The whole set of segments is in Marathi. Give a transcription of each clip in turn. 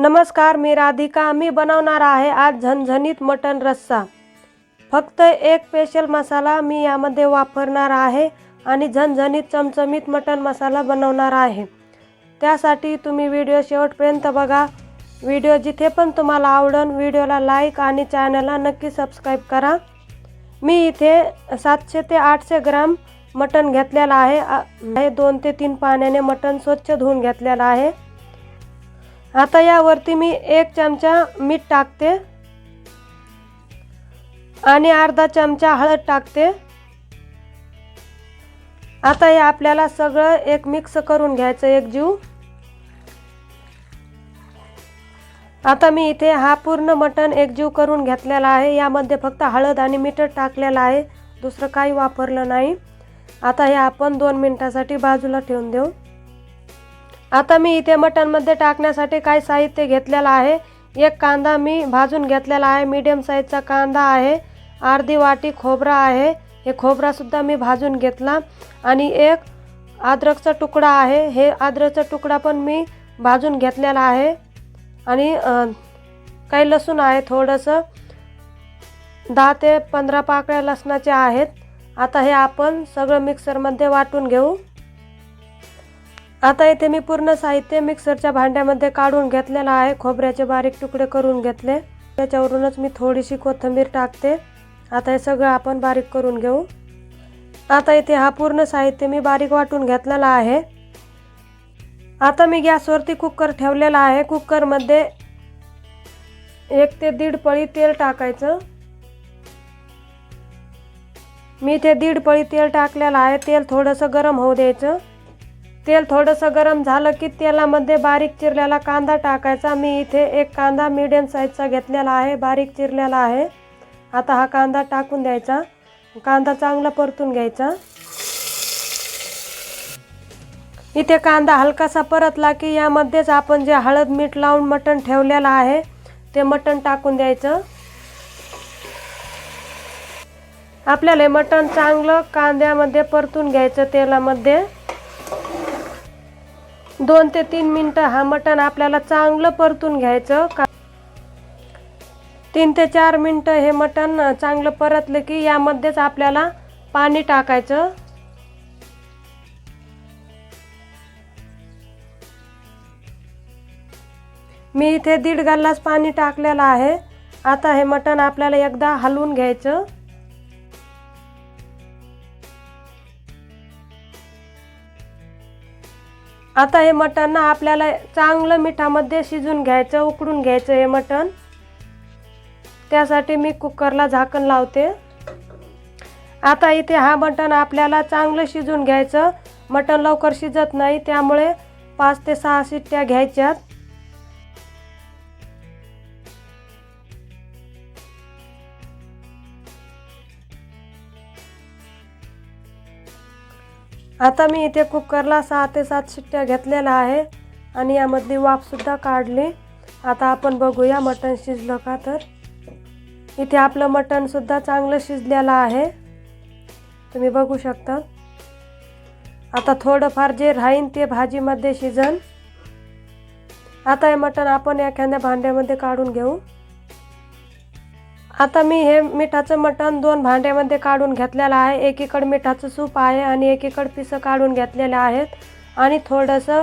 नमस्कार मी राधिका. मी बनवणार आहे आज झणझणीत मटन रस्सा. फक्त एक स्पेशल मसाला मी यामध्ये वापरणार आहे आणि झणझणीत चमचमीत मटन मसाला बनवणार आहे. त्यासाठी तुम्ही व्हिडिओ शेवटपर्यंत बघा. व्हिडिओ जिथे पण तुम्हाला आवडन व्हिडिओला लाईक आणि चॅनलला नक्की सबस्क्राईब करा. मी इथे सातशे ते आठशे ग्राम मटण घेतलेलं आहे. हे दोन ते तीन पाण्याने मटण स्वच्छ धुवून घेतलेलं आहे. आता यावरती मी एक चमचा मीठ टाकते. आणि अर्धा चमचा हळद टाकते. आता हे आपल्याला सगळं एक मिक्स करून घ्यायचं एक जीव. आता मी इथे हा पूर्ण मटण एकजीव करून घेतलेला आहे. यामध्ये फक्त हळद आणि मीठ टाकलेलं आहे. दुसरं काही वापरलं नाही. आता हे आपण दोन मिनटासाठी बाजूला ठेवून देऊ. आता मी इथे मटणमध्ये टाकण्यासाठी काही साहित्य घेतलेलं आहे? एक कांदा मी भाजून घेतलेला आहे. मीडियम साईजचा कांदा आहे. अर्धी वाटी खोबरा आहे. हे खोबरासुद्धा मी भाजून घेतला. आणि एक अद्रकचा तुकडा आहे. हे अद्रकचा तुकडा पण मी भाजून घेतलेला आहे. आणि काही लसूण आहे थोडंसं. दहा ते पंधरा पाकळ्या लसणाच्या आहेत. आता हे आपण सगळं मिक्सरमध्ये वाटून घेऊ. आता इथे मी पूर्ण साहित्य मिक्सरच्या भांड्यामध्ये काढून घेतलेलं आहे. खोबऱ्याचे बारीक तुकडे करून घेतले. त्याच्यावरूनच मी थोडीशी कोथिंबीर टाकते. आता हे सगळं आपण बारीक करून घेऊ. आता इथे हा पूर्ण साहित्य मी बारीक वाटून घेतलेला आहे. आता मी गॅसवरती कुकर ठेवलेला आहे. कुकरमध्ये एक ते दीड पळी तेल टाकायचं. मी इथे दीड पळी तेल टाकलेलं आहे. तेल थोडंसं गरम होऊ द्यायचं. तेल थोडंसं गरम झालं की तेलामध्ये बारीक चिरलेला कांदा टाकायचा. मी इथे एक कांदा मीडियम साईजचा घेतलेला आहे बारीक चिरलेला आहे. आता हा कांदा टाकून द्यायचा. कांदा चांगला परतून घ्यायचा. इथे कांदा हलकासा परतला की यामध्येच आपण जे हळद मीठ लावून मटण ठेवलेलं आहे ते मटण टाकून द्यायचं. आपल्याला हे मटण चांगलं कांद्यामध्ये परतून घ्यायचं तेलामध्ये. दोन ते तीन मिनटं हा मटण आपल्याला चांगलं परतून घ्यायचं. का तीन ते चार मिनटं हे मटण चांगलं परतलं की यामध्येच आपल्याला पाणी टाकायचं. मी इथे दीड गल्लास पाणी टाकलेलं आहे. आता हे मटण आपल्याला एकदा हलवून घ्यायचं. आता हे मटण ना आपल्याला चांगलं मिठामध्ये शिजून घ्यायचं उकडून घ्यायचं हे मटण. त्यासाठी मी कुकरला झाकण लावते. आता इथे हा मटण आपल्याला चांगलं शिजून घ्यायचं. मटण लवकर शिजत नाही त्यामुळे पाच ते सहा शिट्ट्या घ्यायच्यात. आता मी इथे कुकरला सहा ते सात शिट्ट्या घेतलेल्या आहे आणि यामधली वाफसुद्धा काढली. आता आपण बघूया मटण शिजलं का तर. इथे आपलं मटणसुद्धा चांगलं शिजलेलं आहे. तुम्ही बघू शकता. आता थोडंफार जे राहीन ते भाजीमध्ये शिजन. आता हे मटण आपण एखाद्या भांड्यामध्ये काढून घेऊ. आता मी हे मिठाचं मटण दोन भांड्यामध्ये काढून घेतलेलं आहे. एकीकडे मिठाचं सूप आहे आणि एकीकडे पिसं काढून घेतलेले आहेत. आणि थोडंसं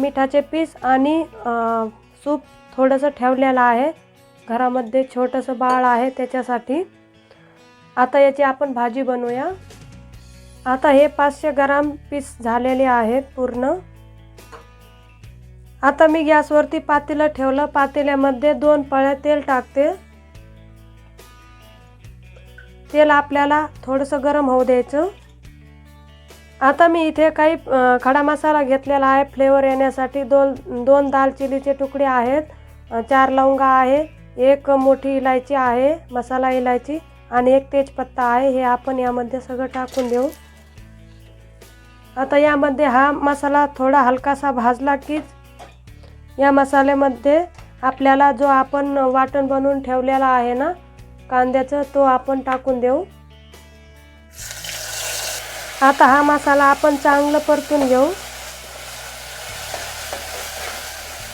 मिठाचे पीस आणि सूप थोडंसं ठेवलेलं आहे. घरामध्ये छोटंसं बाळ आहे त्याच्यासाठी. आता याची आपण भाजी बनवूया. आता हे पाचशे ग्राम पीस झालेले आहेत पूर्ण. आता मी गॅसवरती पातेलं ठेवलं. पातेल्यामध्ये दोन पळ्या तेल टाकते. तेल आपल्याला थोडंसं गरम होऊ द्यायचं. आता मी इथे काही खडा मसाला घेतलेला आहे. फ्लेवर येण्यासाठी दोन दोन दालचिनीचे तुकडे आहेत. चार लवंगा आहे. एक मोठी इलायची आहे मसाला इलायची आणि एक तेजपत्ता आहे. हे आपण यामध्ये सगळं टाकून देऊ. आता यामध्ये हा मसाला थोडा हलकासा भाजला कीच या मसाल्यामध्ये आपल्याला जो आपण वाटण बनवून ठेवलेला आहे ना कांद्याचं तो आपण टाकून देऊ. आता हा मसाला आपण चांगलं परतून घेऊ.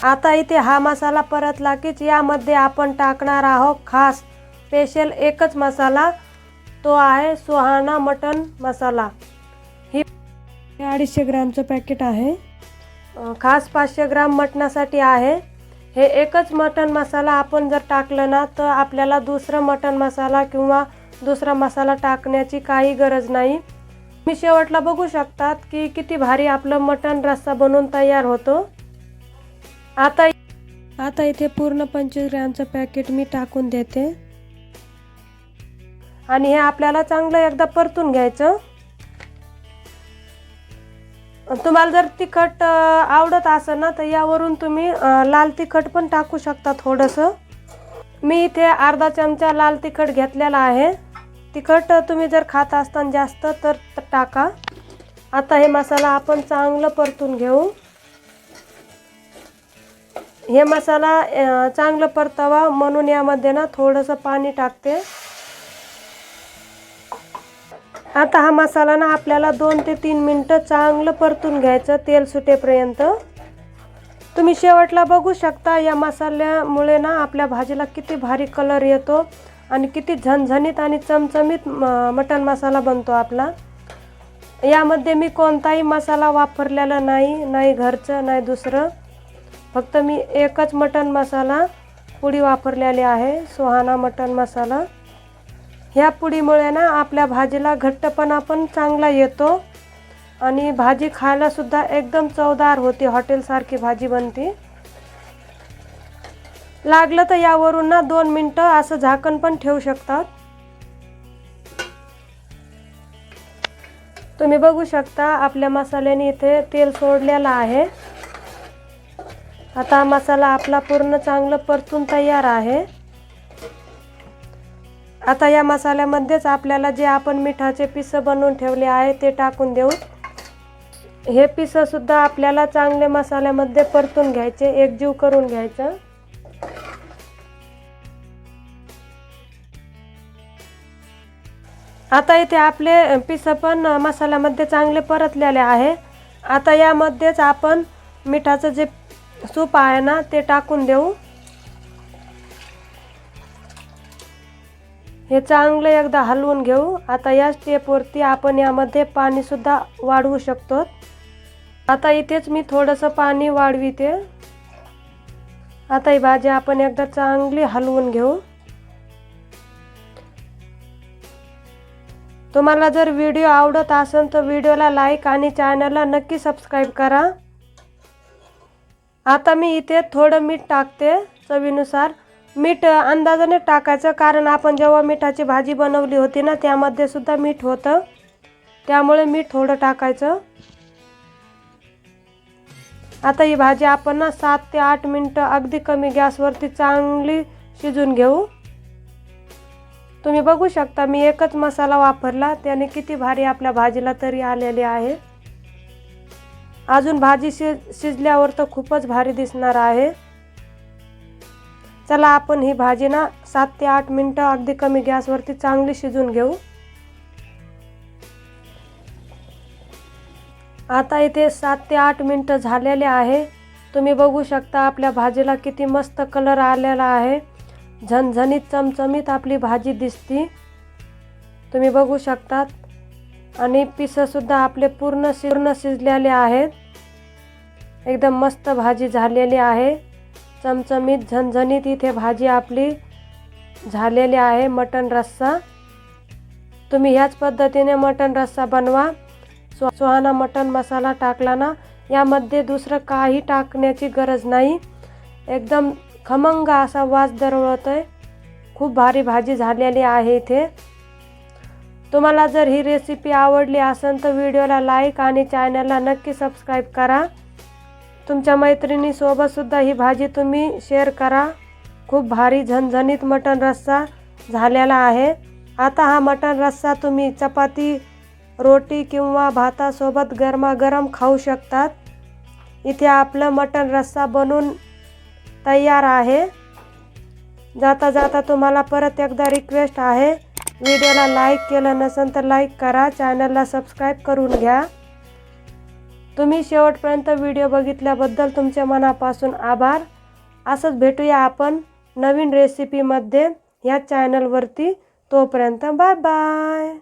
आता इथे हा मसाला परतला कीच यामध्ये आपण टाकणार आहोत खास स्पेशल एकच मसाला. तो आहे सुहाना मटन मसाला. ही हे अडीचशे ग्रामचं पॅकेट आहे. खास पाचशे ग्राम मटणासाठी आहे. हे एकच मटन मसाला आपण जर टाकलं ना तर आपल्याला दुसरं मटन मसाला किंवा दुसरा मसाला टाकण्याची काही गरज नाही. मी शेवटला बघू शकतात की किती भारी आपलं मटन रस्सा बनवून तयार होतो. आता आता इथे पूर्ण पंचवीस ग्रॅमचं पॅकेट मी टाकून देते. आणि हे आपल्याला चांगलं एकदा परतून घ्यायचं. तुम्हाला जर तिखट आवडत असेल ना तर यावरून तुम्ही लाल तिखट पण टाकू शकता थोडंसं. मी इथे अर्धा चमचा लाल तिखट घेतलेला आहे. तिखट तुम्ही जर खात असताना जास्त तर टाका. आता हे मसाला आपण चांगलं परतून घेऊ. हे मसाला चांगलं परतावा म्हणून यामध्ये ना थोडंसं पाणी टाकते. आता हा मसाला ना आपल्याला दोन ते तीन मिनटं चांगलं परतून घ्यायचं तेल सुटेपर्यंत. तुम्ही शेवटला बघू शकता या मसाल्यामुळे ना आपल्या भाजीला किती भारी कलर येतो आणि किती झणझणीत आणि चमचमीत म- मटण मसाला बनतो आपला. यामध्ये मी कोणताही मसाला वापरलेला नाही नाही घरचं नाही दुसरं. फक्त मी एकच मटण मसाला पुडी वापरलेली आहे सुहाना मटण मसाला. ह्या पुडीमुळे ना आपल्या भाजीला घट्टपणा पण चांगला येतो. आणि भाजी खायलासुद्धा एकदम चवदार होते हॉटेलसारखी भाजी बनते. लागलं तर यावरून ना दोन मिनटं असं झाकण पण ठेवू शकतात. तुम्ही बघू शकता आपल्या मसाल्याने इथे तेल सोडलेलं आहे. आता मसाला आपला पूर्ण चांगलं परतून तयार आहे. आता या मसाल्यामध्येच आपल्याला जे आपण मिठाचे पिसं बनवून ठेवले आहे ते टाकून देऊ. हे पिसंसुद्धा आपल्याला चांगले मसाल्यामध्ये परतून घ्यायचे एकजीव करून घ्यायचं. आता इथे आपले पिसं पण मसाल्यामध्ये चांगले परतलेले आहे. आता यामध्येच आपण मिठाचं जे सूप आहे ना ते टाकून देऊ. हे चांगलं एकदा हलवून घेऊ. आता या स्टेपवरती आपण यामध्ये पाणीसुद्धा वाढवू शकतो. आता इथेच मी थोडंसं पाणी वाढविते. आता ही भाजी आपण एकदा चांगली हलवून घेऊ. तुम्हाला जर व्हिडिओ आवडत असेल तर व्हिडिओला लाईक आणि चॅनलला नक्की सबस्क्राईब करा. आता मी इथे थोडं मीठ टाकते चवीनुसार. मीठ अंदाजाने टाकायचं कारण आपण जेव्हा मिठाची भाजी बनवली होती ना त्यामध्ये सुद्धा मीठ होतं. त्यामुळे मीठ थोडं टाकायचं. आता ही भाजी आपण ना सात ते आठ मिनटं अगदी कमी गॅसवरती चांगली शिजून घेऊ. तुम्ही बघू शकता मी एकच मसाला वापरला त्याने किती भारी आपल्या भाजीला तरी आलेली आहे. अजून भाजी शिज शिजल्यावर तर खूपच भारी दिसणार आहे. चला आपण ही भाजी ना सात ते आठ मिनटं अगदी कमी गॅसवरती चांगली शिजून घेऊ. आता इथे सात ते आठ मिनटं झालेले आहे. तुम्ही बघू शकता आपल्या भाजीला किती मस्त कलर आलेला आहे. झणझणीत चमचमीत आपली भाजी दिसती. तुम्ही बघू शकतात. आणि पिसंसुद्धा आपले पूर्ण पूर्ण शिजलेले आहेत. एकदम मस्त भाजी झालेली आहे. चमचमीत झणझणीत इथे भाजी आपली झालेली आहे. मटण रस्सा. तुम्ही ह्याच पद्धतीने मटण रस्सा बनवा. सो सुहाना मटण मसाला टाकला ना यामध्ये दुसरं काही टाकण्याची गरज नाही. एकदम खमंग असा वास दरवळत आहे खूप भारी भाजी झालेली आहे इथे. तुम्हाला जर ही रेसिपी आवडली असेल तर व्हिडिओला लाईक आणि चॅनलला नक्की सबस्क्राईब करा. तुमच्या मैत्रिणीसोबतसुद्धा ही भाजी तुम्ही शेअर करा. खूप भारी झणझणीत मटण रस्सा झालेला आहे. आता हा मटण रस्सा तुम्ही चपाती रोटी किंवा भातासोबत गरमागरम खाऊ शकतात. इथे आपलं मटण रस्सा बनून तयार आहे. जाता जाता तुम्हाला परत एकदा रिक्वेस्ट आहे. व्हिडिओला लाईक केलं नसेल तर लाईक करा. चॅनलला सबस्क्राईब करून घ्या. तुम्ही शेवटपर्यंत व्हिडिओ बघितल्याबद्दल तुमच्या मनापासून आभार. असंच भेटूया आपण नवीन रेसिपीमध्ये ह्या चॅनलवरती तोपर्यंत बाय बाय